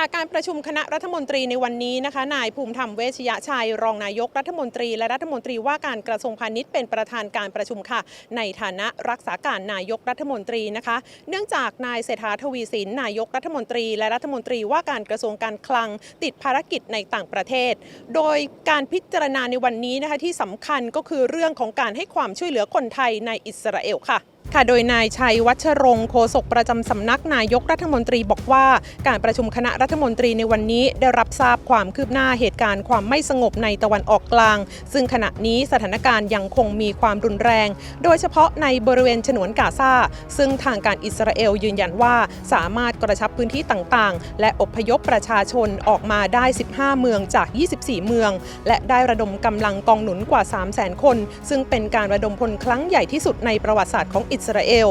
ค่ะการประชุมคณะรัฐมนตรีในวันนี้นะคะ นายภูมิธรรมเวชยชัย รองนายกรัฐมนตรี และรัฐมนตรีว่าการกระทรวงพาณิชย์เป็นประธานการประชุมค่ะ ในฐานะรักษาการนายกรัฐมนตรีนะคะ เนื่องจากนายเศรษฐาทวีสินนายกรัฐมนตรี และรัฐมนตรีว่าการกระทรวงการคลังติดภารกิจในต่างประเทศ โดยการพิจารณาในวันนี้นะคะที่สำคัญก็คือเรื่องของการให้ความช่วยเหลือคนไทยในอิสราเอลค่ะ ค่ะโดยนายชัยวัชรงค์โฆษกประจำสำนักนายกรัฐมนตรีบอกว่า การประชุมคณะรัฐมนตรีในวันนี้ได้รับทราบความคืบหน้าเหตุการณ์ความไม่สงบในตะวันออกกลาง ซึ่งขณะนี้สถานการณ์ยังคงมีความรุนแรง โดยเฉพาะในบริเวณฉนวนกาซาซึ่งทางการอิสราเอลยืนยันว่าสามารถกระชับพื้นที่ต่างๆ และอพยพประชาชนออกมาได้ 15 เมืองจาก 24 เมือง และได้ระดมกำลังกองหนุนกว่า 300,000 คน ซึ่งเป็นการระดมพลครั้งใหญ่ที่สุดในประวัติศาสตร์ของอิสราเอล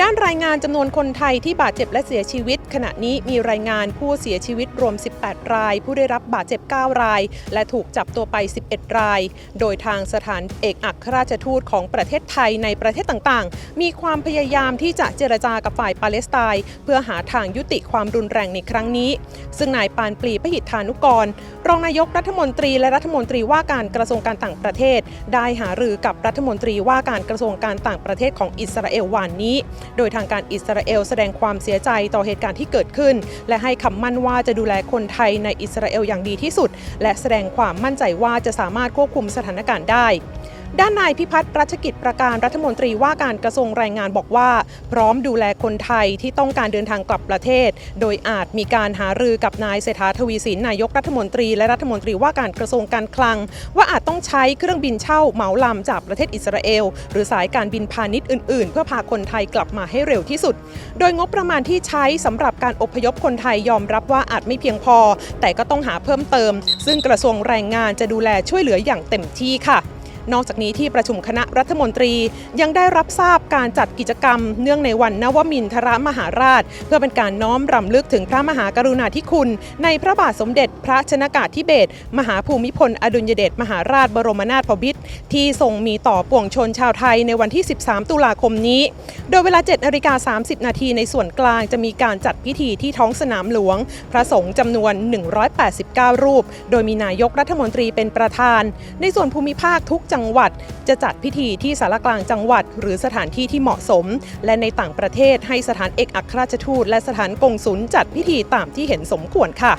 ด้านรายงานจำนวนคนไทยที่บาดเจ็บและเสียชีวิต ขณะนี้มีรายงานผู้เสียชีวิตรวม 18 ราย ผู้ได้รับบาดเจ็บ 9 ราย และถูกจับตัวไป 11 ราย โดยทางสถานเอกอัครราชทูตของประเทศไทยในประเทศต่างๆ มีความพยายามที่จะเจรจากับฝ่ายปาเลสไตน์เพื่อหาทางยุติความรุนแรงในครั้งนี้ ซึ่งนายปานปรีพหิทธานุกร รองนายกรัฐมนตรีและรัฐมนตรีว่าการกระทรวงการต่างประเทศ ได้หารือกับรัฐมนตรีว่าการกระทรวงการต่างประเทศของอิสราเอลวันนี้โดยทางการอิสราเอลแสดงความเสียใจต่อเหตุการณ์ที่เกิดขึ้น และให้คำมั่นว่าจะดูแลคนไทยในอิสราเอลอย่างดีที่สุด และแสดงความมั่นใจว่าจะสามารถควบคุมสถานการณ์ได้ ด้านนายพิพัฒน์รัชกิจประการรัฐมนตรีว่าการกระทรวงแรงงานบอกว่า พร้อมดูแลคนไทยที่ต้องการเดินทางกลับประเทศ โดยอาจมีการหารือกับนายเศรษฐาทวีสินนายกรัฐมนตรี และรัฐมนตรีว่าการกระทรวงการคลัง ว่าอาจต้องใช้เครื่องบินเช่าเหมาลำจากประเทศอิสราเอล หรือสายการบินพาณิชย์อื่นๆ เพื่อพาคนไทยกลับมาให้เร็วที่สุด โดยงบประมาณที่ใช้สำหรับการอพยพคนไทยยอมรับว่าอาจไม่เพียงพอ แต่ก็ต้องหาเพิ่มเติม ซึ่งกระทรวงแรงงานจะดูแลช่วยเหลืออย่างเต็มที่ค่ะ นอกจากนี้ที่ประชุมคณะรัฐมนตรียังได้รับทราบการจัดกิจกรรม เนื่องในวันนวมินทรมหาราช เพื่อเป็นการน้อมรำลึกถึงพระมหากรุณาธิคุณ ในพระบาทสมเด็จพระชนากาธิเบศรมหาภูมิพล อดุลยเดชมหาราชบรมนาถบพิตรที่ทรงมีต่อปวงชนชาวไทยในวันที่ 13 ตุลาคมนี้ โดยเวลา7นาฬิกา30 นาทีในส่วนกลางจะมีการจัดพิธีที่ท้องสนามหลวง พระสงฆ์จำนวน 189 รูป โดยมีนายกรัฐมนตรีเป็นประธาน ในส่วนภูมิภาคทุกจังหวัด จะจัดพิธีที่สารกลางจังหวัด หรือสถานที่ที่เหมาะสม และในต่างประเทศให้สถานเอกอัครราชทูตและสถานกงสุลจัดพิธีตามที่เห็นสมควรค่ะ